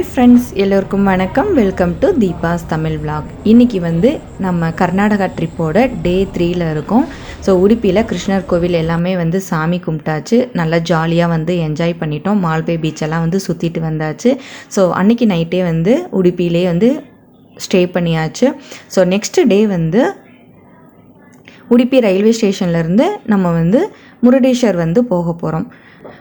Hi friends எல்லோருக்கும் வணக்கம். Welcome to Deepa's Tamil vlog இன்றைக்கி வந்து நம்ம கர்நாடகா ட்ரிப்போட டே த்ரீல இருக்கோம். ஸோ உடுப்பியில் கிருஷ்ணர் கோவில் எல்லாமே வந்து சாமி கும்பிட்டாச்சு. நல்லா ஜாலியாக வந்து என்ஜாய் பண்ணிட்டோம். மால்பே பீச்செல்லாம் வந்து சுற்றிட்டு வந்தாச்சு. ஸோ அன்னைக்கு நைட்டே வந்து உடுப்பியிலே வந்து ஸ்டே பண்ணியாச்சு. ஸோ நெக்ஸ்ட் டே வந்து உடுப்பி ரயில்வே ஸ்டேஷன்லேருந்து நம்ம வந்து முருடேஸ்வர் வந்து போக போகிறோம்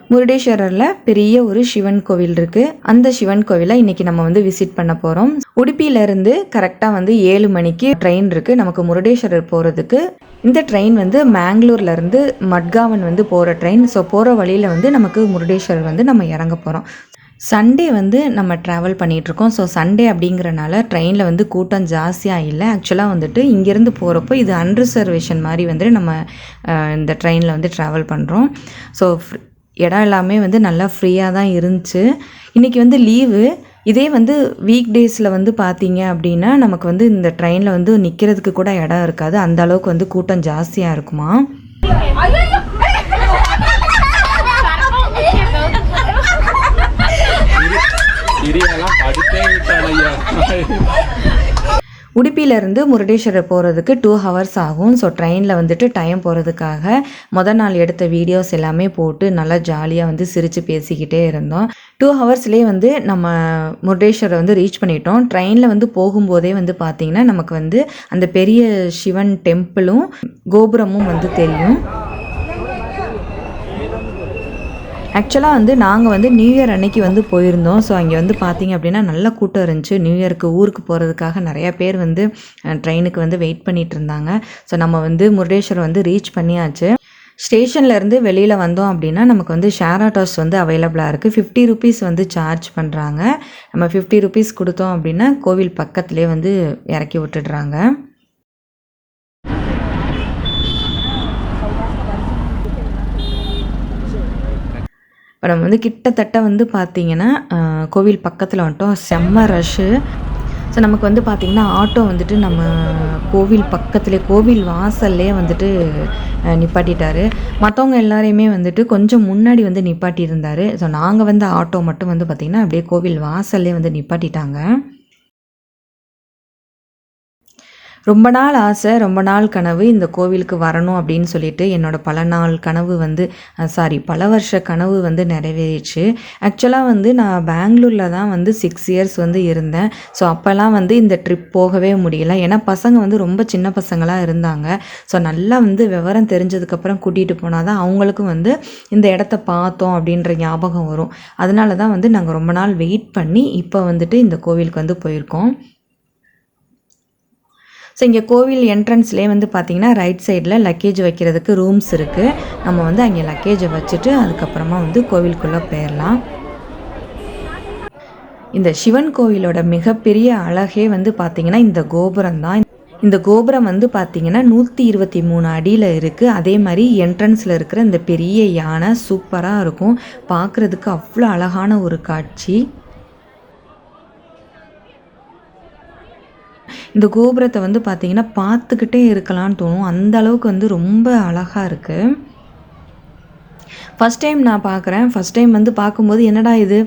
முருடேஸ்வரரில் பெரிய ஒரு சிவன் கோவில் இருக்குது அந்த சிவன் கோவிலை இன்றைக்கி நம்ம வந்து விசிட் பண்ண போகிறோம் உடுப்பியிலேருந்து கரெக்டாக வந்து ஏழு மணிக்கு ட்ரெயின் இருக்குது நமக்கு முருடேஸ்வரர் போகிறதுக்கு இந்த ட்ரெயின் வந்து மேங்களூர்லேருந்து மட்காவன் வந்து போகிற ட்ரெயின் ஸோ போகிற வழியில் வந்து நமக்கு முருடேஸ்வரர் வந்து நம்ம இறங்க போகிறோம் சண்டே வந்து நம்ம ட்ராவல் பண்ணிகிட்ருக்கோம் ஸோ சண்டே அப்படிங்கிறனால ட்ரெயினில் வந்து கூட்டம் ஜாஸ்தியாக இல்லை. ஆக்சுவலாக வந்துட்டு இங்கேருந்து போகிறப்போ இது அன்ரிசர்வேஷன் மாதிரி வந்துட்டு நம்ம இந்த ட்ரெயினில் வந்து ட்ராவல் பண்ணுறோம் ஸோ இடம் எல்லாமே வந்து நல்லா ஃப்ரீயாக தான் இருந்துச்சு. இன்றைக்கி வந்து லீவு இதே வந்து வீக் டேஸில் வந்து பார்த்தீங்க அப்படின்னா நமக்கு வந்து இந்த ட்ரெயினில் வந்து நிற்கிறதுக்கு கூட இடம் இருக்காது. அந்த அளவுக்கு வந்து கூட்டம் ஜாஸ்தியாக இருக்குமா? உடுப்பியிலேருந்து முருடேஸ்வரர் போகிறதுக்கு டூ ஹவர்ஸ் ஆகும். ஸோ ட்ரெயினில் வந்துட்டு டைம் போகிறதுக்காக மொதல் நாள் எடுத்த வீடியோஸ் எல்லாமே போட்டு நல்லா ஜாலியாக வந்து சிரித்து பேசிக்கிட்டே இருந்தோம். டூ ஹவர்ஸ்லேயே வந்து நம்ம முருடேஸ்வரை வந்து ரீச் பண்ணிட்டோம். ட்ரெயினில் வந்து போகும்போதே வந்து பார்த்திங்கன்னா நமக்கு வந்து அந்த பெரிய சிவன் டெம்பிளும் கோபுரமும் வந்து தெரியும். ஆக்சுவலாக வந்து நாங்கள் வந்து நியூ இயர் அன்னைக்கு வந்து போயிருந்தோம். ஸோ அங்கே வந்து பார்த்தீங்க அப்படின்னா நல்ல கூட்டம் இருந்துச்சு. நியூ இயருக்கு ஊருக்கு போகிறதுக்காக நிறையா பேர் வந்து ட்ரெயினுக்கு வந்து வெயிட் பண்ணிகிட்டு இருந்தாங்க. ஸோ நம்ம வந்து முருடேஸ்வரம் வந்து ரீச் பண்ணியாச்சு. ஸ்டேஷன்லேருந்து வெளியில் வந்தோம் அப்படின்னா நமக்கு வந்து ஷேர் ஆட்டோஸ் வந்து அவைலபிளாக இருக்குது ஃபிஃப்டி ருபீஸ் வந்து சார்ஜ் பண்ணுறாங்க நம்ம ஃபிஃப்டி ருபீஸ் கொடுத்தோம் அப்படின்னா கோவில் பக்கத்துலேயே வந்து இறக்கி விட்டுடுறாங்க. இப்போ நம்ம வந்து கிட்டத்தட்ட வந்து பார்த்தீங்கன்னா கோவில் பக்கத்தில் வந்துட்டோம் செம்ம ரஷ்ஷு ஸோ நமக்கு வந்து பார்த்திங்கன்னா ஆட்டோ வந்துட்டு நம்ம கோவில் பக்கத்துலேயே கோவில் வாசல்லே வந்துட்டு அஹ், நிப்பாட்டிட்டாரு. மற்றவங்க எல்லாரையுமே வந்துட்டு கொஞ்சம் முன்னாடி வந்து நிப்பாட்டியிருந்தார். ஸோ நாங்கள் வந்து ஆட்டோ மட்டும் வந்து பார்த்திங்கன்னா அப்படியே கோவில் வாசல்லே வந்து நிப்பாட்டிட்டாங்க. ரொம்ப நாள் ஆசை ரொம்ப நாள் கனவு இந்த கோவிலுக்கு வரணும் அப்படின்னு சொல்லிட்டு என்னோட பல நாள் கனவு வந்து சாரி பல வருஷ கனவு வந்து நிறைவேறிச்சு. ஆக்சுவலாக வந்து நான் பெங்களூரில் தான் வந்து சிக்ஸ் இயர்ஸ் வந்து இருந்தேன். ஸோ அப்போல்லாம் வந்து இந்த ட்ரிப் போகவே முடியல. ஏன்னா பசங்க வந்து ரொம்ப சின்ன பசங்களாக இருந்தாங்க. ஸோ நல்லா வந்து விவரம் தெரிஞ்சதுக்கப்புறம் கூட்டிகிட்டு போனால் தான் அவங்களுக்கும் வந்து இந்த இடத்த பார்த்தோம் அப்படின்ற ஞாபகம் வரும். அதனால தான் வந்து நாங்கள் ரொம்ப நாள் வெயிட் பண்ணி இப்போ வந்துட்டு இந்த கோவிலுக்கு வந்து போயிருக்கோம். ஸோ இங்கே கோவில் என்ட்ரன்ஸ்லேயே வந்து பார்த்திங்கன்னா ரைட் சைடில் லக்கேஜ் வைக்கிறதுக்கு ரூம்ஸ் இருக்குது நம்ம வந்து அங்கே லக்கேஜை வச்சுட்டு அதுக்கப்புறமா வந்து கோவிலுக்குள்ளே போயிடலாம் இந்த சிவன் கோவிலோட மிகப்பெரிய அழகே வந்து பார்த்திங்கன்னா இந்த கோபுரம் தான். இந்த கோபுரம் வந்து பார்த்திங்கன்னா நூற்றி இருபத்தி மூணு அடியில் இருக்குது அதே மாதிரி என்ட்ரன்ஸில் இருக்கிற இந்த பெரிய யானை சூப்பராக இருக்கும். பார்க்குறதுக்கு அவ்வளோ அழகான ஒரு காட்சி. இந்த கோபுரத்தை வந்து பார்த்தீங்கன்னா பார்த்துக்கிட்டே இருக்கலாம்னு தோணும். அந்த அளவுக்கு வந்து ரொம்ப அழகாக இருக்குது ஃபஸ்ட் டைம் நான் பார்க்குறேன் ஃபஸ்ட் டைம் வந்து பார்க்கும்போது என்னடா இது?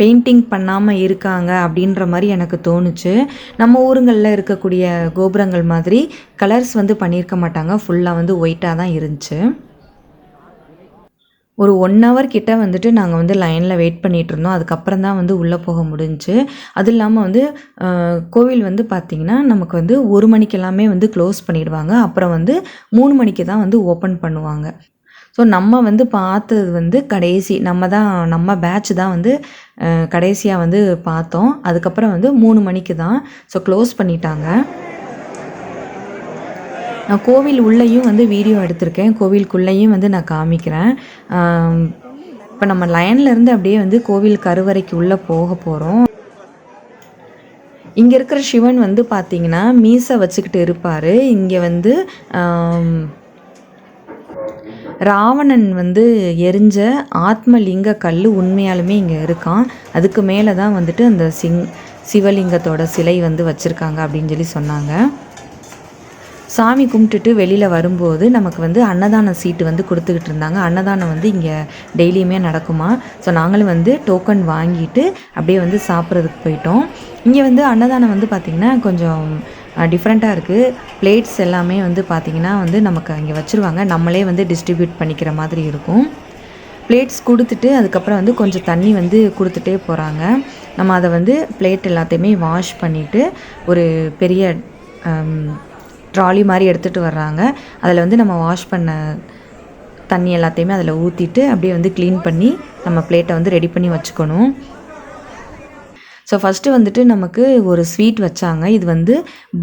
பெயிண்டிங் பண்ணாமல் இருக்காங்க அப்படின்ற மாதிரி எனக்கு தோணுச்சு. நம்ம ஊருங்களில் இருக்கக்கூடிய கோபுரங்கள் மாதிரி கலர்ஸ் வந்து பண்ணியிருக்க மாட்டாங்க. ஃபுல்லாக வந்து ஒயிட்டாக தான் இருந்துச்சு. ஒரு ஒன் ஹவர் கிட்ட வந்துட்டு நாங்கள் வந்து லைனில் வெயிட் பண்ணிகிட்டு இருந்தோம். அதுக்கப்புறம் தான் வந்து உள்ளே போக முடிஞ்சுச்சு அது இல்லாமல் வந்து கோவில் வந்து பார்த்திங்கன்னா நமக்கு வந்து ஒரு மணிக்கு எல்லாமே வந்து க்ளோஸ் பண்ணிடுவாங்க. அப்புறம் வந்து மூணு மணிக்கு தான் வந்து ஓப்பன் பண்ணுவாங்க. ஸோ நம்ம வந்து பார்த்தது வந்து கடைசி நம்ம தான் நம்ம பேட்ச் தான் வந்து கடைசியாக வந்து பார்த்தோம். அதுக்கப்புறம் வந்து மூணு மணிக்கு தான் ஸோ க்ளோஸ் பண்ணிட்டாங்க. நான் கோவில் உள்ளேயும் வந்து வீடியோ எடுத்திருக்கேன். கோவிலுக்குள்ளேயும் வந்து நான் காமிக்கிறேன். இப்போ நம்ம லைன்ல இருந்து அப்படியே வந்து கோவில் கருவறைக்கு உள்ளே போக போகிறோம் இங்கே இருக்கிற சிவன் வந்து பார்த்தீங்கன்னா மீசை வச்சுக்கிட்டு இருப்பார். இங்கே வந்து ராவணன் வந்து எரிஞ்ச ஆத்மலிங்க கல் உண்மையாலுமே இங்கே இருக்கான். அதுக்கு மேலே தான் வந்துட்டு அந்த சிங் சிவலிங்கத்தோட சிலை வந்து வச்சுருக்காங்க அப்படின்னு சொல்லி சொன்னாங்க. சாமி கும்பிட்டுட்டு வெளியில் வரும்போது நமக்கு வந்து அன்னதான சீட்டு வந்து கொடுத்துக்கிட்டு இருந்தாங்க. அன்னதானம் வந்து இங்கே டெய்லியுமே நடக்குமா? ஸோ நாங்களும் வந்து டோக்கன் வாங்கிட்டு அப்படியே வந்து சாப்பிட்றதுக்கு போயிட்டோம். இங்கே வந்து அன்னதானம் வந்து பார்த்திங்கன்னா கொஞ்சம் டிஃப்ரெண்ட்டாக இருக்குது பிளேட்ஸ் எல்லாமே வந்து பார்த்திங்கன்னா வந்து நமக்கு அங்கே வச்சுருவாங்க. நம்மளே வந்து டிஸ்ட்ரிபியூட் பண்ணிக்கிற மாதிரி இருக்கும். பிளேட்ஸ் கொடுத்துட்டு அதுக்கப்புறம் வந்து கொஞ்சம் தண்ணி வந்து கொடுத்துட்டே போகிறாங்க நம்ம அதை வந்து பிளேட் எல்லாத்தையுமே வாஷ் பண்ணிவிட்டு ஒரு பெரிய ட்ராலி மாதிரி எடுத்துகிட்டு வர்றாங்க. அதில் வந்து நம்ம வாஷ் பண்ண தண்ணி எல்லாத்தையுமே அதில் ஊற்றிட்டு அப்படியே வந்து க்ளீன் பண்ணி நம்ம பிளேட்டை வந்து ரெடி பண்ணி வச்சுக்கணும். ஸோ ஃபஸ்ட்டு வந்துட்டு நமக்கு ஒரு ஸ்வீட் வச்சாங்க. இது வந்து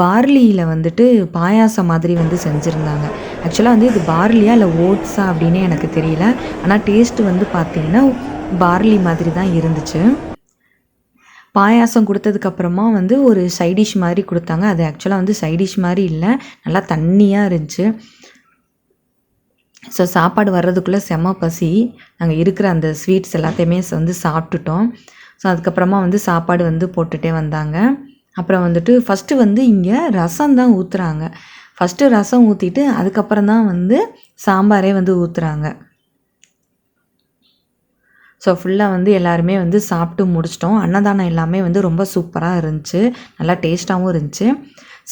பார்லியில் வந்துட்டு பாயாசம் மாதிரி வந்து செஞ்சுருந்தாங்க. ஆக்சுவலாக வந்து இது பார்லியா இல்லை ஓட்ஸா அப்படின்னு எனக்கு தெரியல. ஆனால் டேஸ்ட்டு வந்து பார்த்திங்கன்னா பார்லி மாதிரி தான் இருந்துச்சு. பாயாசம் கொடுத்ததுக்கப்புறமா வந்து ஒரு சைடிஷ் மாதிரி கொடுத்தாங்க. அது ஆக்சுவலாக வந்து சைடிஷ் மாதிரி இல்லை. நல்லா தண்ணியாக இருந்துச்சு. ஸோ சாப்பாடு வர்றதுக்குள்ளே செம பசி. நாங்கள் இருக்கிற அந்த ஸ்வீட்ஸ் எல்லாத்தையுமே வந்து சாப்பிட்டுட்டோம். ஸோ அதுக்கப்புறமா வந்து சாப்பாடு வந்து போட்டுகிட்டே வந்தாங்க. அப்புறம் வந்துட்டு ஃபஸ்ட்டு வந்து இங்கே ரசம் தான் ஊற்றுறாங்க ஃபஸ்ட்டு ரசம் ஊற்றிட்டு அதுக்கப்புறம் தான் வந்து சாம்பாரே வந்து ஊற்றுறாங்க ஸோ ஃபுல்லாக வந்து எல்லாருமே வந்து சாப்பிட்டு முடிச்சிட்டோம். அன்னதானம் எல்லாமே வந்து ரொம்ப சூப்பராக இருந்துச்சு. நல்லா டேஸ்ட்டாகவும் இருந்துச்சு.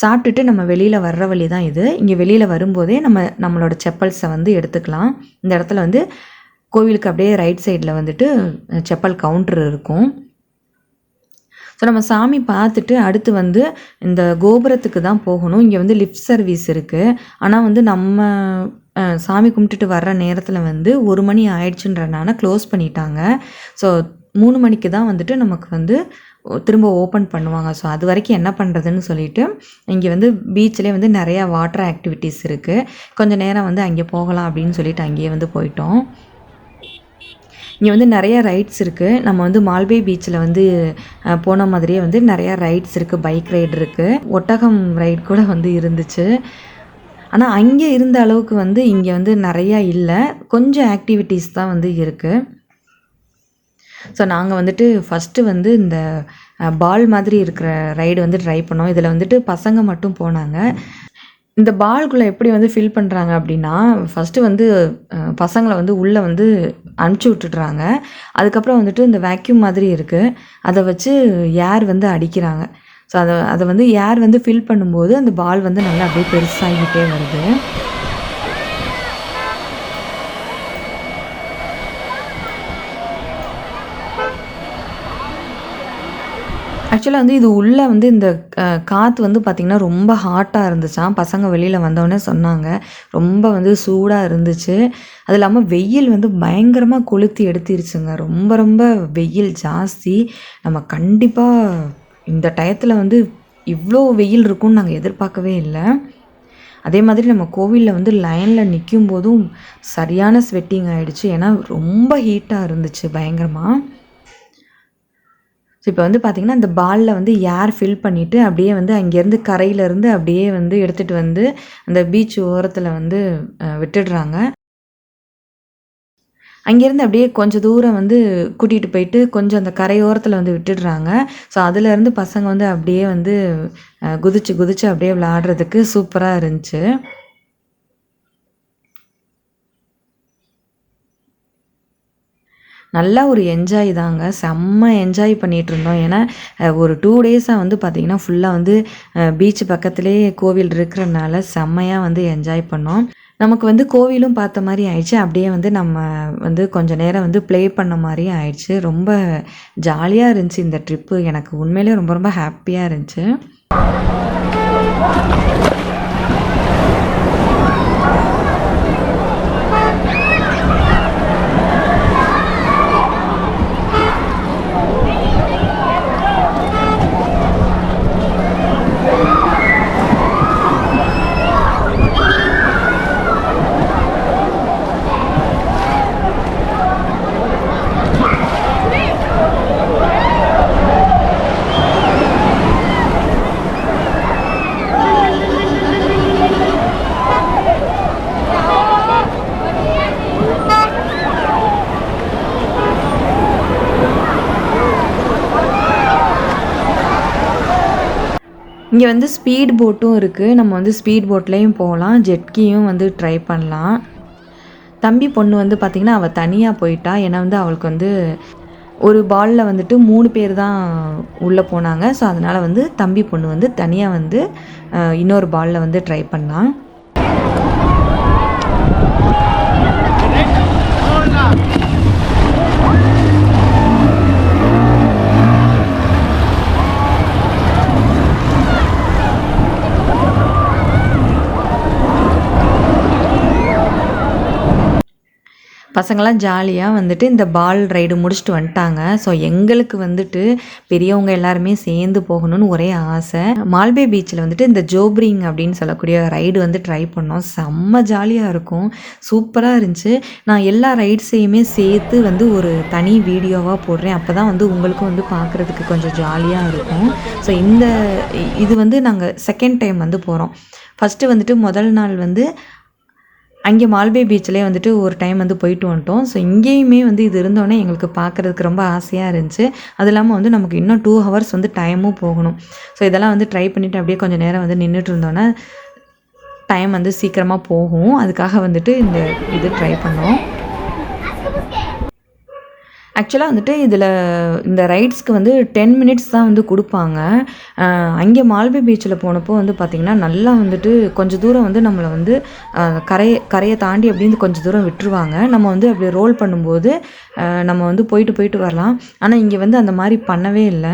சாப்பிட்டுட்டு நம்ம வெளியில் வர்ற வழி தான் இது. இங்கே வெளியில் வரும்போதே நம்ம நம்மளோட செப்பல்ஸை வந்து எடுத்துக்கலாம். இந்த இடத்துல வந்து கோவிலுக்கு அப்படியே ரைட் சைடில் வந்துட்டு செப்பல் கவுண்டர் இருக்கும். ஸோ நம்ம சாமி பார்த்துட்டு அடுத்து வந்து இந்த கோபுரத்துக்கு தான் போகணும். இங்கே வந்து லிஃப்ட் சர்வீஸ் இருக்குது ஆனால் வந்து நம்ம சாமி கும்பிட்டுட்டு வர்ற நேரத்தில் வந்து ஒரு மணி ஆயிடுச்சுன்றனால க்ளோஸ் பண்ணிட்டாங்க. ஸோ மூணு மணிக்கு தான் வந்துட்டு நமக்கு வந்து திரும்ப ஓப்பன் பண்ணுவாங்க. ஸோ அது வரைக்கும் என்ன பண்ணுறதுன்னு சொல்லிட்டு இங்கே வந்து பீச்சிலே வந்து நிறையா வாட்டர் ஆக்டிவிட்டீஸ் இருக்குது கொஞ்சம் நேரம் வந்து அங்கே போகலாம் அப்படின்னு சொல்லிட்டு அங்கேயே வந்து போயிட்டோம். இங்கே வந்து நிறைய ரைட்ஸ் இருக்குது நம்ம வந்து மால்பே பீச்சில் வந்து போன மாதிரியே வந்து நிறையா ரைட்ஸ் இருக்குது பைக் ரைடு இருக்குது ஒட்டகம் ரைட் கூட வந்து இருந்துச்சு. ஆனால் அங்கே இருந்த அளவுக்கு வந்து இங்கே வந்து நிறையா இல்லை. கொஞ்சம் ஆக்டிவிட்டீஸ் தான் வந்து இருக்குது ஸோ நாங்கள் வந்துட்டு ஃபஸ்ட்டு வந்து இந்த பால் மாதிரி இருக்கிற ரைடு வந்து ட்ரை பண்ணோம். இதில் வந்துட்டு பசங்க மட்டும் போனாங்க. இந்த பால்குள்ளே எப்படி வந்து ஃபில் பண்ணுறாங்க அப்படின்னா ஃபஸ்ட்டு வந்து பசங்களை வந்து உள்ளே வந்து அனுப்பிச்சி விட்டுடுறாங்க. அதுக்கப்புறம் வந்துட்டு இந்த வேக்யூம் மாதிரி இருக்குது அதை வச்சு ஏர் வந்து அடிக்கிறாங்க? ஸோ அதை அதை வந்து ஏர் வந்து ஃபில் பண்ணும்போது அந்த பால் வந்து நல்லா அப்படியே பெருசாகிக்கிட்டே வருது. ஆக்சுவலாக வந்து இது உள்ளே வந்து இந்த காற்று வந்து பார்த்திங்கன்னா ரொம்ப ஹாட்டாக இருந்துச்சான் பசங்க வெளியில் வந்தோடனே சொன்னாங்க. ரொம்ப வந்து சூடாக இருந்துச்சு. அது இல்லாமல் வெயில் வந்து பயங்கரமாக கொளுத்தி எடுத்திருச்சுங்க. ரொம்ப ரொம்ப வெயில் ஜாஸ்தி. நம்ம கண்டிப்பாக இந்த டயத்தில் வந்து இவ்வளோ வெயில் இருக்கும்னு நாங்கள் எதிர்பார்க்கவே இல்லை. அதே மாதிரி நம்ம கோவிலில் வந்து லைனில் நிற்கும் போதும் சரியான ஸ்வெட்டிங் ஆகிடுச்சு ஏன்னா ரொம்ப ஹீட்டாக இருந்துச்சு பயங்கரமாக ஸோ இப்போ வந்து பார்த்திங்கன்னா இந்த பாலில் வந்து ஏர் ஃபில் பண்ணிவிட்டு அப்படியே வந்து அங்கேருந்து கரையிலேருந்து அப்படியே வந்து எடுத்துகிட்டு வந்து அந்த பீச் ஓரத்தில் வந்து விட்டுடுறாங்க. அங்கேருந்து அப்படியே கொஞ்சம் தூரம் வந்து கூட்டிகிட்டு போயிட்டு கொஞ்சம் அந்த கரையோரத்தில் வந்து விட்டுடுறாங்க. ஸோ அதுலேருந்து பசங்க வந்து அப்படியே வந்து குதிச்சு குதிச்சு அப்படியே விளாடுறதுக்கு சூப்பராக இருந்துச்சு. நல்லா ஒரு என்ஜாய் தாங்க. செம்ம என்ஜாய் பண்ணிகிட்டு இருந்தோம். ஏன்னா ஒரு டூ டேஸாக வந்து பார்த்திங்கன்னா ஃபுல்லாக வந்து பீச் பக்கத்துலேயே கோவில் இருக்கிறனால செம்மையாக வந்து என்ஜாய் பண்ணோம். நமக்கு வந்து கோவிலும் பார்த்த மாதிரி ஆயிடுச்சு. அப்படியே வந்து நம்ம வந்து கொஞ்சம் நேரம் வந்து ப்ளே பண்ண மாதிரியும் ஆயிடுச்சு. ரொம்ப ஜாலியாக இருந்துச்சு இந்த ட்ரிப்பு எனக்கு உண்மையிலேயே ரொம்ப ரொம்ப ஹாப்பியாக இருந்துச்சு. இங்கே வந்து ஸ்பீட் போட்டும் இருக்குது நம்ம வந்து ஸ்பீட் போட்லேயும் போகலாம். ஜெட்கியும் வந்து ட்ரை பண்ணலாம். தம்பி பொண்ணு வந்து பார்த்திங்கன்னா அவள் தனியாக போயிட்டா. ஏன்னா வந்து அவளுக்கு வந்து ஒரு பாலில் வந்துட்டு மூணு பேர் தான் உள்ளே போனாங்க. ஸோ அதனால் வந்து தம்பி பொண்ணு வந்து தனியாக வந்து இன்னொரு பாலில் வந்து ட்ரை பண்ணான் பசங்களாம் ஜாலியாக வந்துட்டு இந்த பால் ரைடு முடிச்சுட்டு வந்துட்டாங்க. ஸோ எங்களுக்கு வந்துட்டு பெரியவங்க எல்லாருமே சேர்ந்து போகணும்னு ஒரே ஆசை. மால்பே பீச்சில் வந்துட்டு இந்த ஜோப்ரிங் அப்படின்னு சொல்லக்கூடிய ரைடு வந்து ட்ரை பண்ணோம். செம்ம ஜாலியாக இருக்கும். சூப்பராக இருந்துச்சு. நான் எல்லா ரைட்ஸையுமே சேர்த்து வந்து ஒரு தனி வீடியோவாக போடுறேன். அப்போ தான் வந்து உங்களுக்கும் வந்து பார்க்குறதுக்கு கொஞ்சம் ஜாலியாக இருக்கும். ஸோ இந்த இது வந்து நாங்கள் செகண்ட் டைம் வந்து போகிறோம் ஃபஸ்ட்டு வந்துட்டு முதல் நாள் வந்து அங்கே மால்பே பீச்சிலே வந்துட்டு ஒரு டைம் வந்து போயிட்டு வந்துட்டோம். ஸோ இங்கேயுமே வந்து இது இருந்தோடனே எங்களுக்கு பார்க்குறதுக்கு ரொம்ப ஆசையாக இருந்துச்சு. அது இல்லாமல் வந்து நமக்கு இன்னும் டூ ஹவர்ஸ் வந்து டைமும் போகணும். ஸோ இதெல்லாம் வந்து ட்ரை பண்ணிவிட்டு அப்படியே கொஞ்சம் நேரம் வந்து நின்றுட்டு இருந்தோன்னே டைம் வந்து சீக்கிரமாக போகும். அதுக்காக வந்துட்டு இந்த இது ட்ரை பண்ணோம். ஆக்சுவலாக வந்துட்டு இதில் இந்த ரைட்ஸ்க்கு வந்து டென் மினிட்ஸ் தான் வந்து கொடுப்பாங்க. அங்கே மால்பி பீச்சில் போனப்போ வந்து பார்த்திங்கன்னா நல்லா வந்துட்டு கொஞ்சம் தூரம் வந்து நம்மளை வந்து கரையை கரையை தாண்டி அப்படின்னு கொஞ்சம் தூரம் விட்டுருவாங்க. நம்ம வந்து அப்படி ரோல் பண்ணும்போது நம்ம வந்து போயிட்டு போயிட்டு வரலாம். ஆனால் இங்கே வந்து அந்த மாதிரி பண்ணவே இல்லை.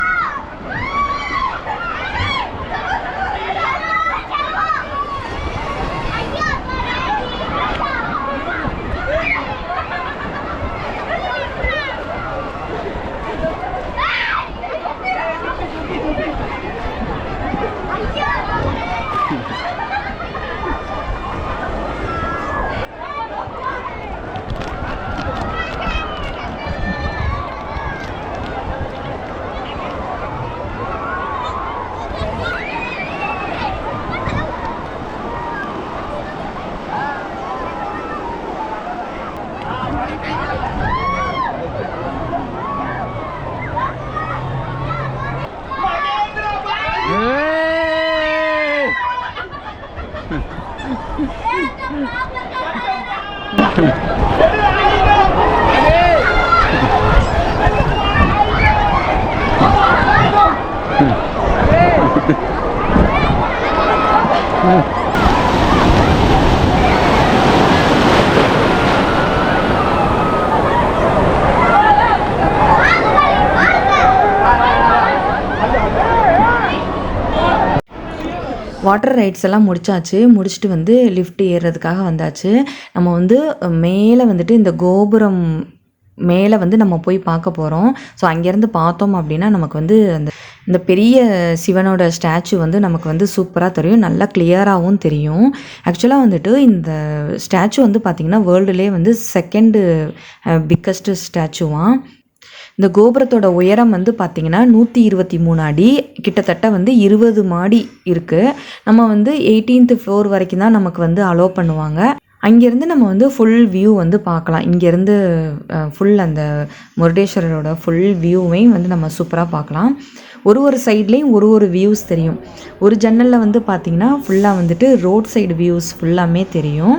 Water rides எல்லாம் முடிச்சாச்சு. முடிச்சுட்டு வந்து லிஃப்ட் ஏறுறதுக்காக வந்தாச்சு. நம்ம வந்து மேலே வந்துட்டு இந்த கோபுரம் மேலே வந்து நம்ம போய் பார்க்க போகிறோம் ஸோ அங்கேருந்து பார்த்தோம் அப்படின்னா நமக்கு வந்து அந்த இந்த பெரிய சிவனோட ஸ்டாச்சு வந்து நமக்கு வந்து சூப்பராக தெரியும் நல்லா கிளியராகவும் தெரியும். ஆக்சுவலாக வந்துட்டு இந்த ஸ்டாச்சு வந்து பார்த்திங்கன்னா வேர்ல்டுலே வந்து செகண்டு பிக்கஸ்ட் ஸ்டாச்சுவான் இந்த கோபுரத்தோட உயரம் வந்து பார்த்திங்கன்னா நூற்றி இருபத்தி மூணு அடி கிட்டத்தட்ட வந்து இருபது மாடி இருக்குது நம்ம வந்து எயிட்டீன்த் ஃப்ளோர் வரைக்கும் தான் நமக்கு வந்து அலோவ் பண்ணுவாங்க. அங்கேருந்து நம்ம வந்து ஃபுல் வியூ வந்து பார்க்கலாம். இங்கேருந்து ஃபுல் அந்த முருடேஸ்வரரோட ஃபுல் வியூவையும் வந்து நம்ம சூப்பராக பார்க்கலாம். ஒரு ஒரு சைட்லேயும் ஒரு ஒரு வியூஸ் தெரியும். ஒரு ஜன்னலில் வந்து பார்த்திங்கன்னா ஃபுல்லாக வந்துட்டு ரோட் சைடு வியூஸ் ஃபுல்லாமே தெரியும்.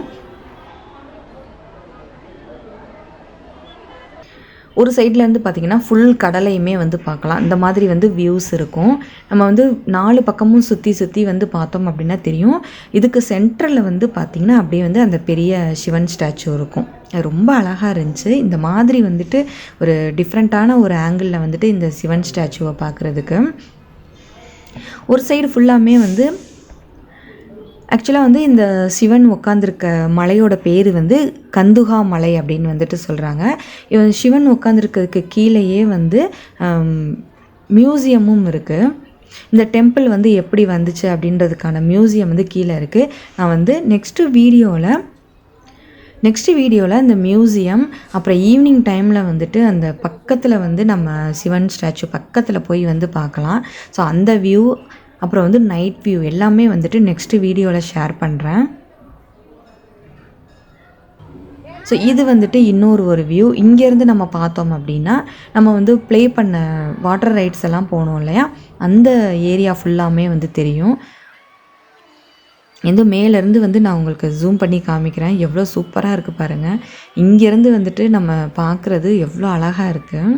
ஒரு சைடில் இருந்து பார்த்திங்கன்னா ஃபுல் கடலையுமே வந்து பார்க்கலாம் இந்த மாதிரி வந்து வியூஸ் இருக்கும். நம்ம வந்து நாலு பக்கமும் சுற்றி சுற்றி வந்து பார்த்தோம் அப்படின்னா தெரியும். இதுக்கு சென்டரில் வந்து பார்த்திங்கன்னா அப்படியே வந்து அந்த பெரிய சிவன் ஸ்டாச்சு இருக்கும். அது ரொம்ப அழகாக இருந்துச்சு. இந்த மாதிரி வந்துட்டு ஒரு டிஃப்ரெண்ட்டான ஒரு ஆங்கிளில் வந்துட்டு இந்த சிவன் ஸ்டாச்சுவை பார்க்குறதுக்கு ஒரு சைடு ஃபுல்லாமே வந்து ஆக்சுவலாக வந்து இந்த சிவன் உட்காந்துருக்க மலையோட பேர் வந்து கந்துகா மலை அப்படின்னு வந்துட்டு சொல்கிறாங்க இவன் சிவன் உட்காந்துருக்கிறதுக்கு கீழேயே வந்து மியூசியமும் இருக்குது இந்த டெம்பிள் வந்து எப்படி வந்துச்சு அப்படின்றதுக்கான மியூசியம் வந்து கீழே இருக்குது நான் வந்து நெக்ஸ்ட்டு வீடியோவில் நெக்ஸ்ட்டு வீடியோவில் இந்த மியூசியம் அப்புறம் ஈவினிங் டைமில் வந்துட்டு அந்த பக்கத்தில் வந்து நம்ம சிவன் ஸ்டாச்சு பக்கத்தில் போய் வந்து பார்க்கலாம். ஸோ அந்த வியூ அப்புறம் வந்து நைட் வியூ எல்லாமே வந்துட்டு நெக்ஸ்ட்டு வீடியோவில் ஷேர் பண்ணுறேன் ஸோ இது வந்துட்டு இன்னொரு ஒரு வியூ இங்கேருந்து நம்ம பார்த்தோம் அப்படின்னா நம்ம வந்து ப்ளே பண்ண வாட்டர் ரைட்ஸ் எல்லாம் போனோம் இல்லையா? அந்த ஏரியா ஃபுல்லாமே வந்து தெரியும். எந்த மேலேருந்து வந்து நான் உங்களுக்கு ஜூம் பண்ணி காமிக்கிறேன். எவ்வளோ சூப்பராக இருக்குது பாருங்கள் இங்கேருந்து வந்துட்டு நம்ம பார்க்குறது எவ்வளோ அழகாக இருக்குது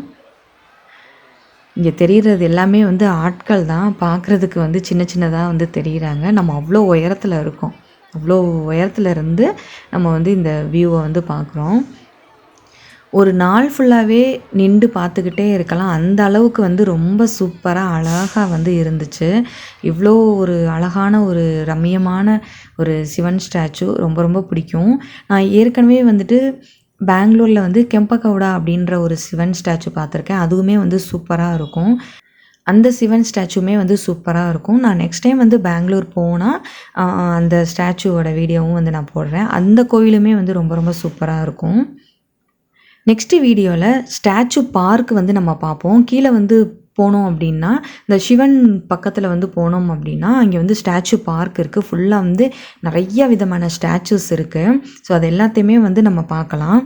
இங்கே தெரிகிறது எல்லாமே வந்து ஆட்கள் தான். பார்க்குறதுக்கு வந்து சின்ன சின்னதாக வந்து தெரிகிறாங்க நம்ம அவ்வளோ உயரத்தில் இருக்கோம். அவ்வளோ உயரத்துல இருந்து நம்ம வந்து இந்த வியூவை வந்து பார்க்குறோம். ஒரு நாள் ஃபுல்லாகவே நின்று பார்த்துக்கிட்டே இருக்கலாம். அந்த அளவுக்கு வந்து ரொம்ப சூப்பராக அழகாக வந்து இருந்துச்சு. இவ்வளோ ஒரு அழகான ஒரு ரம்மியமான ஒரு சிவன் ஸ்டாச்சு. ரொம்ப ரொம்ப பிடிக்கும். நான் ஏற்கனவே வந்துட்டு பெங்களூரில் வந்து கெம்பகவுடா அப்படின்ற ஒரு சிவன் ஸ்டாச்சு பார்த்துருக்கேன். அதுவுமே வந்து சூப்பராக இருக்கும். அந்த சிவன் ஸ்டாச்சுமே வந்து சூப்பராக இருக்கும். நான் நெக்ஸ்ட் டைம் வந்து பெங்களூர் போனால் அந்த ஸ்டாச்சுவோட வீடியோவும் வந்து நான் போடுறேன். அந்த கோயிலுமே வந்து ரொம்ப ரொம்ப சூப்பராக இருக்கும். நெக்ஸ்ட்டு வீடியோவில் ஸ்டாச்சு பார்க் வந்து நம்ம பார்ப்போம். கீழே வந்து போனோம் அப்படின்னா இந்த சிவன் பக்கத்தில் வந்து போனோம் அப்படின்னா அங்கே வந்து ஸ்டாச்சு பார்க் இருக்குது ஃபுல்லாக வந்து நிறைய விதமான ஸ்டாச்சுஸ் இருக்குது ஸோ அது எல்லாத்தையுமே வந்து நம்ம பார்க்கலாம்.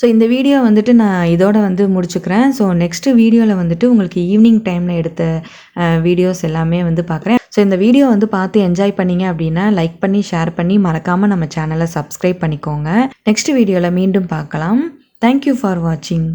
ஸோ இந்த வீடியோ வந்துட்டு நான் இதோட வந்து முடிச்சுக்கிறேன். ஸோ நெக்ஸ்ட்டு வீடியோவில் வந்துட்டு உங்களுக்கு ஈவினிங் டைமில் எடுத்த வீடியோஸ் எல்லாமே வந்து பார்க்குறேன் ஸோ இந்த வீடியோ வந்து பார்த்து என்ஜாய் பண்ணீங்க அப்படின்னா லைக் பண்ணி ஷேர் பண்ணி மறக்காமல் நம்ம சேனலை சப்ஸ்கிரைப் பண்ணிக்கோங்க. நெக்ஸ்ட் வீடியோவில் மீண்டும் பார்க்கலாம். தேங்க்யூ ஃபார் வாட்சிங்